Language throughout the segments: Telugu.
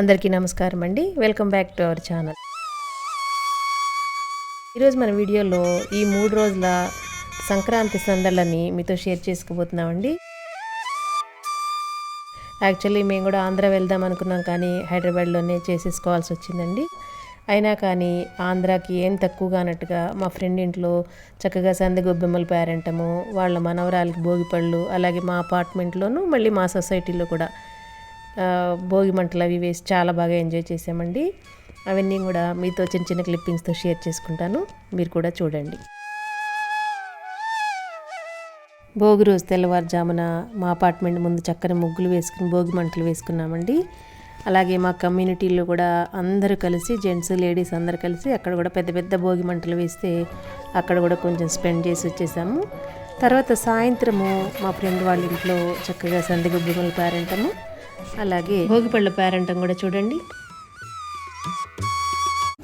అందరికీ నమస్కారం అండి. Welcome back to our channel. ఈరోజు మన వీడియోలో ఈ మూడు రోజుల సంక్రాంతి సందళ్ళని మీతో షేర్ చేసుకోబోతున్నామండి. యాక్చువల్లీ మేము కూడా ఆంధ్ర వెళ్దాం అనుకున్నాం కానీ హైదరాబాద్లోనే చేసేసుకోవాల్సి వచ్చిందండి. అయినా కానీ ఆంధ్రాకి ఏం తక్కువగా అన్నట్టుగా మా ఫ్రెండ్ ఇంట్లో చక్కగా సందగొబ్బెమ్మలు పేరంటము వాళ్ళ మనవరాలకి భోగిపళ్ళు అలాగే మా అపార్ట్మెంట్లోనూ మళ్ళీ మా సొసైటీలో కూడా భోగి మంటలు అవి వేసి చాలా బాగా ఎంజాయ్ చేసామండి. అవన్నీ కూడా మీతో చిన్న చిన్న క్లిప్పింగ్స్తో షేర్ చేసుకుంటాను. మీరు కూడా చూడండి. భోగి రోజు తెల్లవారుజామున మా అపార్ట్మెంట్ ముందు చక్కని ముగ్గులు వేసుకుని భోగి మంటలు వేసుకున్నామండి. అలాగే మా కమ్యూనిటీలో కూడా అందరూ కలిసి జెంట్స్ లేడీస్ అందరు కలిసి అక్కడ కూడా పెద్ద పెద్ద భోగి మంటలు వేస్తే అక్కడ కూడా కొంచెం స్పెండ్ చేసి వచ్చేసాము. తర్వాత సాయంత్రము మా ఫ్రెండ్ వాళ్ళ ఇంట్లో చక్కగా సందగొబ్బెమ్మల పారంటాము అలాగే భోగిపళ్ళ పేరంటం కూడా చూడండి.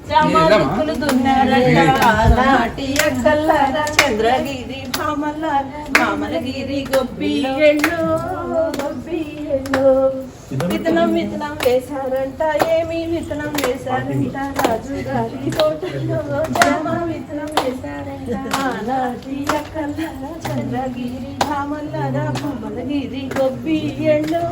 రామరుక్కులు దున్నారంట నాటి చంద్రగిరి భామల్లార మామలగిరి గొబ్బి ఎళ్ళు గొబ్బి ఎళ్ళు విత్తనం విత్తనం వేశారంట ఏమి విత్తనం వేశారంట రాజు గారి తోటలో జామ విత్తనం వేశారంట ఆనాటి అక్కల్లార చంద్రగిరి భామల్లార మామలగిరి గొబ్బి ఎళ్ళు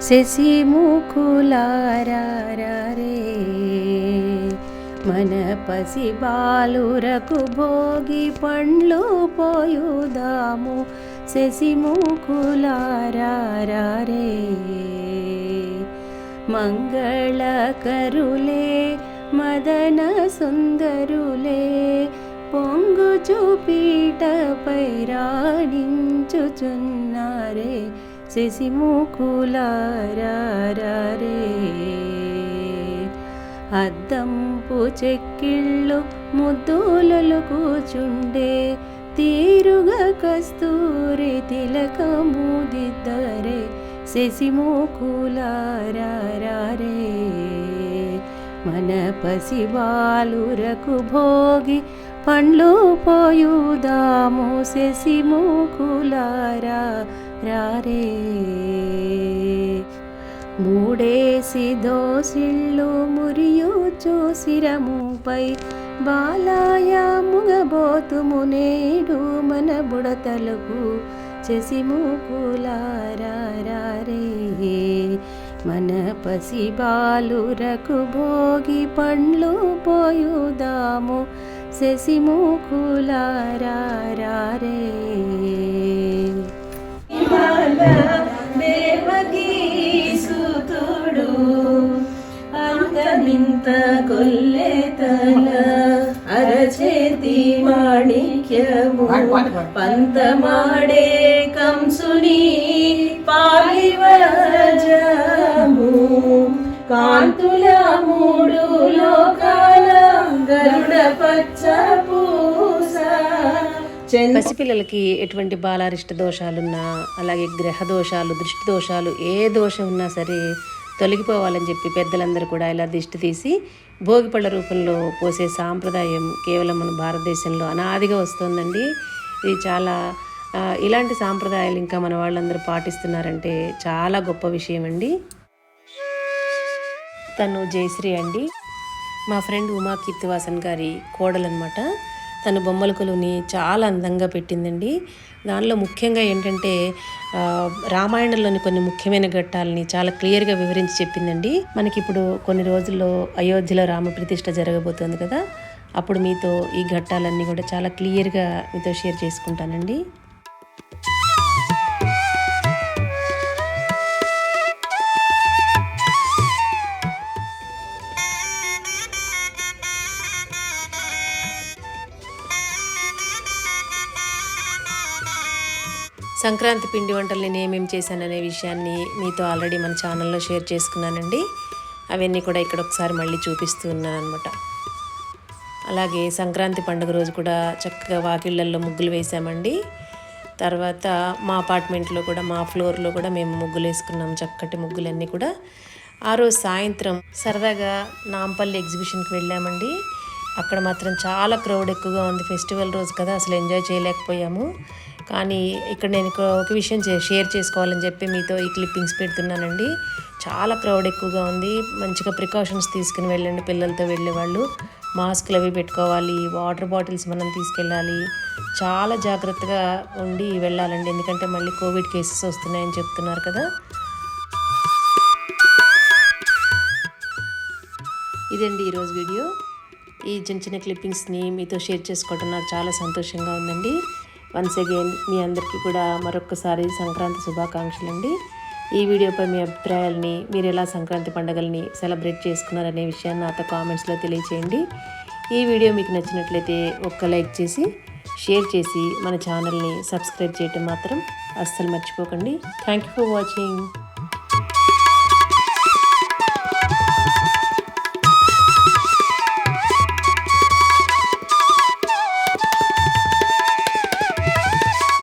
శశి ముకులారే మన పసి బాలురకు భోగి పండ్లు పోయుదాము. శశి ముకులారే మంగళకరులే మదన సుందరులే పొంగు చూపీటపై రాణించుచున్నారే శశిముకులారే అద్దంపు చెక్కిళ్ళు ముద్దులలు కూచుండే తీరుగా కస్తూరి తిలకముదిద్దరే శశిముకులారే మన పసి బాలురకు భోగి పండ్లు పోయుదాము శశిముకులారా రారే మూడేసి దోసిళ్ళు మురియు చూసిరముపై బాలాయ ముగబోతుము నేడు మన బుడతలకు చెసిముకులారే మన పసి బాలురకు భోగి పండ్లు పోయుదాము. శశి మూకులారే దేవకీ సుతుడు అంతమింత కొల్లెతల అరచేతి మాణి మాణిక్యము పంతమాడే కంసుని పాలివజము కాంతుల మూడు లోకాల గరుడ పచ్చ పసిపిల్లలకి ఎటువంటి బాలారిష్ట దోషాలున్నా అలాగే గ్రహ దోషాలు దృష్టి దోషాలు ఏ దోషం ఉన్నా సరే తొలగిపోవాలని చెప్పి పెద్దలందరూ కూడా ఇలా దిష్టి తీసి భోగిపళ్ళ రూపంలో పోసే సాంప్రదాయం కేవలం మన భారతదేశంలో అనాదిగా వస్తుందండి. ఇది చాలా ఇలాంటి సాంప్రదాయాలు ఇంకా మన వాళ్ళందరూ పాటిస్తున్నారంటే చాలా గొప్ప విషయం అండి తను జయశ్రీ అండి. మా ఫ్రెండ్ ఉమా కీర్తివాసన్ గారి కోడలన్నమాట. తన బొమ్మల కొలువుని చాలా అందంగా పెట్టిందండి. దానిలో ముఖ్యంగా ఏంటంటే రామాయణంలోని కొన్ని ముఖ్యమైన ఘట్టాలని చాలా క్లియర్గా వివరించి చెప్పిందండి. మనకి ఇప్పుడు కొన్ని రోజుల్లో అయోధ్యలో రామ ప్రతిష్ట జరగబోతోంది కదా అప్పుడు మీతో ఈ ఘట్టాలన్నీ కూడా చాలా క్లియర్గా మీతో షేర్ చేసుకుంటానండి. సంక్రాంతి పిండి వంటలు నేను ఏమేమి చేశాననే విషయాన్ని మీతో ఆల్రెడీ మన ఛానల్లో షేర్ చేసుకున్నానండి. అవన్నీ కూడా ఇక్కడ ఒకసారి మళ్ళీ చూపిస్తూ ఉన్నాను అనమాట అలాగే సంక్రాంతి పండుగ రోజు కూడా చక్కగా వాకిళ్ళల్లో ముగ్గులు వేసామండి తర్వాత మా అపార్ట్మెంట్లో కూడా మా ఫ్లోర్లో కూడా మేము ముగ్గులు వేసుకున్నాం చక్కటి ముగ్గులన్నీ కూడా. ఆ రోజు సాయంత్రం సరదాగా నాంపల్లి ఎగ్జిబిషన్కి వెళ్ళామండి. అక్కడ మాత్రం చాలా క్రౌడ్ ఎక్కువగా ఉంది. ఫెస్టివల్ రోజు కదా అసలు ఎంజాయ్ చేయలేకపోయాము. కానీ ఇక్కడ నేను ఒక- విషయం షేర్ చేసుకోవాలని చెప్పి మీతో ఈ క్లిప్పింగ్స్ పెడుతున్నానండి. చాలా క్రౌడ్ ఎక్కువగా ఉంది. మంచిగా ప్రికాషన్స్ తీసుకుని వెళ్ళండి పిల్లలతో వెళ్ళే వాళ్ళు మాస్క్లు అవి పెట్టుకోవాలి. వాటర్ బాటిల్స్ మనం తీసుకెళ్ళాలి. చాలా జాగ్రత్తగా ఉండి వెళ్ళాలండి. ఎందుకంటే మళ్ళీ కోవిడ్ కేసెస్ వస్తున్నాయని చెప్తున్నారు కదా. ఇదండి ఈరోజు వీడియో. ఈ చిన్న చిన్న క్లిప్పింగ్స్ని మీతో షేర్ చేసుకోవడం నాకు చాలా సంతోషంగా ఉందండి. వన్స్ అగైన్ మీ అందరికీ కూడా మరొక్కసారి సంక్రాంతి శుభాకాంక్షలు అండి ఈ వీడియోపై మీ అభిప్రాయాలని మీరు ఎలా సంక్రాంతి పండుగల్ని సెలబ్రేట్ చేసుకున్నారనే విషయాన్ని నాతో కామెంట్స్లో తెలియచేయండి. ఈ వీడియో మీకు నచ్చినట్లయితే ఒక్క లైక్ చేసి షేర్ చేసి మన ఛానల్ని సబ్స్క్రైబ్ చేయటం మాత్రం అస్సలు మర్చిపోకండి. Thank you for watching